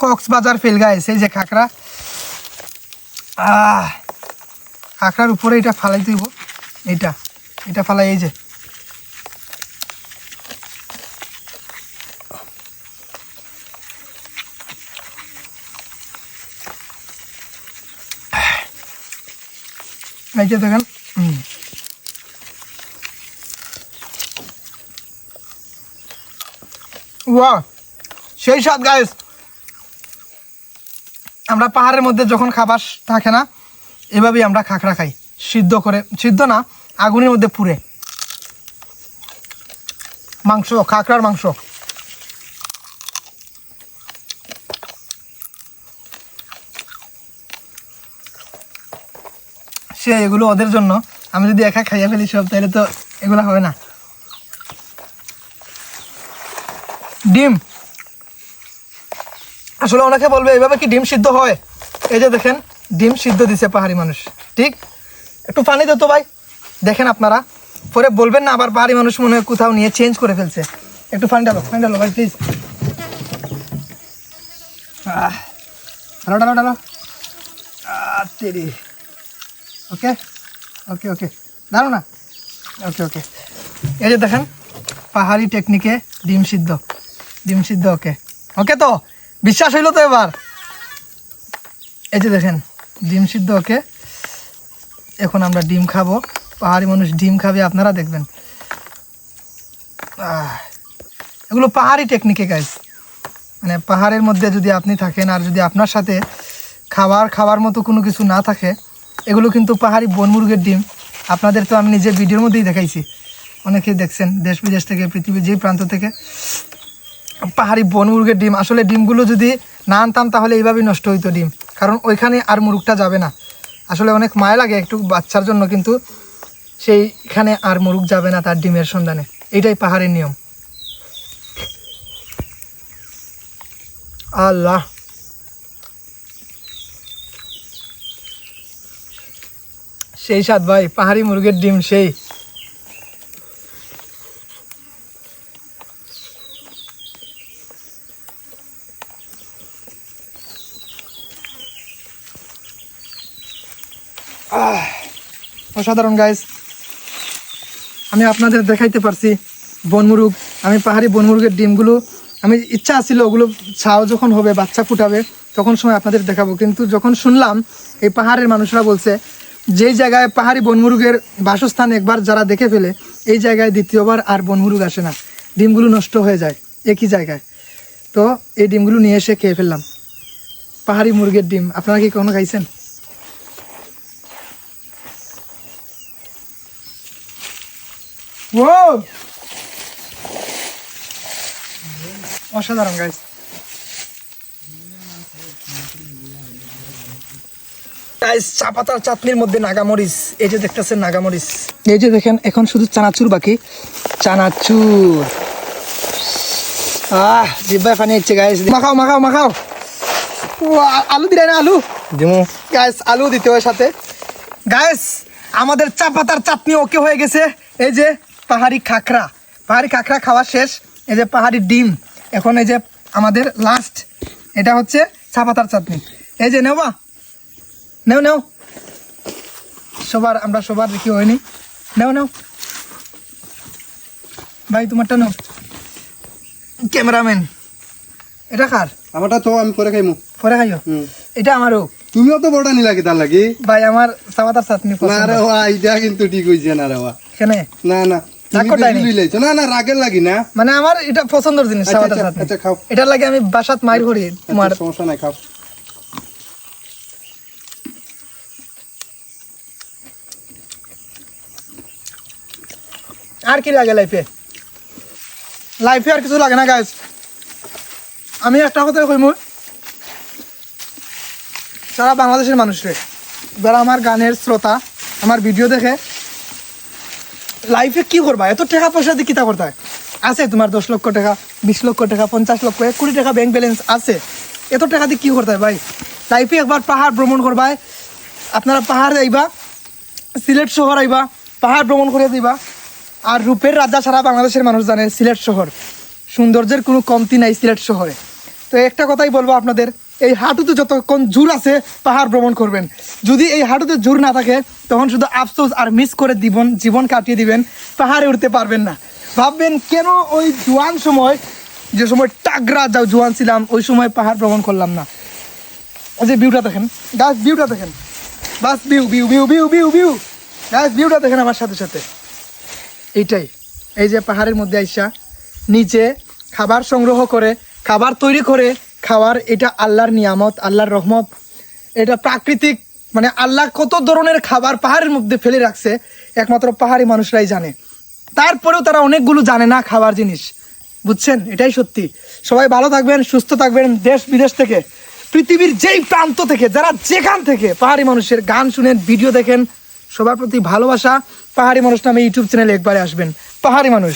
Cox's Bazar fail guys এই যে খাকড়া। আহ, খাকড়ার উপরে এটা ফালাই দিব। এইটা, এটা ফালাই, এই যে। এই যে দেখেন সেই সাত গাইস আমরা পাহাড়ের মধ্যে যখন খাবার থাকে না, এভাবেই আমরা খাকড়া খাই। সিদ্ধ করে, সিদ্ধ না, আগুনের মধ্যে পুড়ে। মাংস, খাকড়ার মাংস। সে এগুলো ওদের জন্য। আমি যদি একা খাইয়ে ফেলি সব তাহলে তো এগুলো হবে না। ডিম। আসলে অনেকে বলবে, এইভাবে কি ডিম সিদ্ধ হয়? এই যে দেখেন, ডিম সিদ্ধ দিছে পাহাড়ি মানুষ। ঠিক? একটু পানি দে তো ভাই। দেখেন আপনারা। পরে বলবেন না, আবার পাহাড়ি মানুষ মনে হয় কোথাও নিয়ে চেঞ্জ করে ফেলছে। একটু পানি ডালো পানি ডালো ভাই প্লিজ ডালো ডালো ডালো ওকে ওকে ওকে দাঁড়ো না। ওকে ওকে এই যে দেখেন, পাহাড়ি টেকনিকে ডিম সিদ্ধ। ডিম সিদ্ধ ওকে ওকে তো? বিশ্বাস হইল তো এবার। এই যে দেখেন, ডিম সিদ্ধ, ওকে? এখন আমরা ডিম খাব। পাহাড়ি মানুষ ডিম খাবে, আপনারা দেখবেন। এগুলো পাহাড়ি টেকনিকে গাইজ মানে পাহাড়ের মধ্যে যদি আপনি থাকেন আর যদি আপনার সাথে খাবার খাওয়ার মতো কোনো কিছু না থাকে, এগুলো কিন্তু পাহাড়ি বনমুরগের ডিম। আপনাদের তো আমি নিজে ভিডিওর মধ্যেই দেখাইছি। অনেকেই দেখছেন দেশ বিদেশ থেকে, পৃথিবীর যেই প্রান্ত থেকে। পাহাড়ি বনমুরগের ডিম। আসলে ডিমগুলো যদি না আনতাম তাহলে এইভাবেই নষ্ট হইতো ডিম। কারণ ওইখানে আর মুরগটা যাবে না। আসলে অনেক মায় লাগে একটু বাচ্চার জন্য, কিন্তু সেইখানে আর মুরগ যাবে না তার ডিমের সন্ধানে। এটাই পাহাড়ের নিয়ম। আল্লাহ। সেই স্বাদ ভাই, পাহাড়ি মুরগের ডিম সেই। অসাধারণ গাইস আমি আপনাদের দেখাইতে পারছি বনমুরগ আমি পাহাড়ি বনমুরগের ডিমগুলো, আমি ইচ্ছা ছিল ওগুলো ছাও যখন হবে, বাচ্চা ফুটাবে, তখন সময় আপনাদের দেখাবো। কিন্তু যখন শুনলাম এই পাহাড়ের মানুষরা বলছে, যেই জায়গায় পাহাড়ি বনমুরগের বাসস্থান একবার যারা দেখে ফেলে, এই জায়গায় দ্বিতীয়বার আর বনমুরগ আসে না। ডিমগুলো নষ্ট হয়ে যায়। একই জায়গায়। তো এই ডিমগুলো নিয়ে এসে খেয়ে ফেললাম। পাহাড়ি মুরগের ডিম, আপনারা কি কখনো খাইছেন? অসাধারণ গাইস গাইস চা পাতার চাটনির মধ্যে নাগামরিচ। এই যে দেখতেছেন নাগামরিচ। এই যে দেখেন এখন শুধু চানাচুর বাকি। চানাচুর। আহ জিব্বায় পানি হচ্ছে গাইস মাখাও মাখাও মাখাও। আলু দিলে না আলু? দিমু। গাইস আলু দিতে হয় সাথে। গাইস আমাদের চা পাতার চাটনি ওকে হয়ে গেছে। এই যে পাহাড়ি খাকরা। পাহাড়ি খাকরা খাওয়া শেষ এই যে পাহাড়ি ডিম। এখন এই যে আমাদের লাস্ট এটা হচ্ছে চা পাতার চাটনি। এই যে নেওয়া নেও নেও। সবার আমরা সবার দেখি হয়নি। নেও নেও। ভাই তোমারটা নাও। ক্যামেরাম্যান এটা খার আমারটা তো আমি পরে খাইমু। পরে খাইও। এটা আমারও। তুমিও তো বড়টা নিলা কি তার লাগি? ভাই আমার চা পাতার চাটনি না রে ওয়া এইটা কিন্তু ঠিক হইছে না রে ওয়া। এখানে না না। নি? না রাগের লাগি না। মানে আমার এটা পছন্দের জিনিস আচ্ছা, আচ্ছা, আচ্ছা, খাও। এটার লাগে আমি বাসাত মাইর করি তোমার সমস্যা নাই খাও। আর কি লাগে লাইফে লাইফে আর কিছু লাগে না আমি একটা কথা কইমু। সারা বাংলাদেশের মানুষরে যারা আমার গানের শ্রোতা আমার ভিডিও দেখে লাইফে কি করবা? এত টাকা পয়সা দিয়ে কিতা করতে? আছে তোমার দশ লক্ষ টাকা, বিশ লক্ষ টাকা, পঞ্চাশ লক্ষ, এক কোটি টাকা ব্যাংক ব্যালেন্স আছে। এত টাকা দিয়ে কি করতে হয় ভাই? লাইফে একবার পাহাড় ভ্রমণ করবায় আপনারা পাহাড় যাইবা সিলেট শহর আইবা, পাহাড় ভ্রমণ করে দিবা। আর রূপের রাজা সারা বাংলাদেশের মানুষ জানে সিলেট শহর। সৌন্দর্যের কোনো কমতি নাই সিলেট শহরে। তো একটা কথাই বলব আপনাদের এই হাঁটুতে যতক্ষণ জোর আছে, পাহাড় ভ্রমণ করবেন। যদি এই হাঁটুতে জোর না থাকে, তখন শুধু আফসোস আর মিস করে দিবন জীবন কাটিয়ে দিবেন। পাহাড়ে উঠতে পারবেন না। ভাববেন, কেন ওই জোয়ান সময়, যে সময় টাগরা যাও জোয়ান ছিলাম, ওই সময় পাহাড় ভ্রমণ করলাম না। ওই যে ভিউটা দেখেন। গাছ ভিউটা দেখেন। বাস view view view view view view গাছ ভিউটা দেখেন আমার সাথে সাথে। এইটাই। এই যে পাহাড়ের মধ্যে আইসা, নিচে খাবার সংগ্রহ করে, খাবার তৈরি করে খাওয়ার, এটা আল্লাহর নিয়ামত, আল্লাহর রহমত। এটা প্রাকৃতিক মানে আল্লাহ কত ধরনের খাবার পাহাড়ের মধ্যে ফেলে রাখছে, একমাত্র পাহাড়ি মানুষরাই জানে। তারপরেও তারা অনেকগুলো জানে না খাবার জিনিস। বুঝছেন? এটাই সত্যি। সবাই ভালো থাকবেন, সুস্থ থাকবেন, দেশ, বিদেশ থেকে, পৃথিবীর যেই প্রান্ত থেকে, যারা যেখান থেকে পাহাড়ি মানুষের গান শুনেন, ভিডিও দেখেন, সবার প্রতি ভালোবাসা। পাহাড়ি মানুষ নামে ইউটিউব চ্যানেলে একবারে আসবেন। পাহাড়ি মানুষ।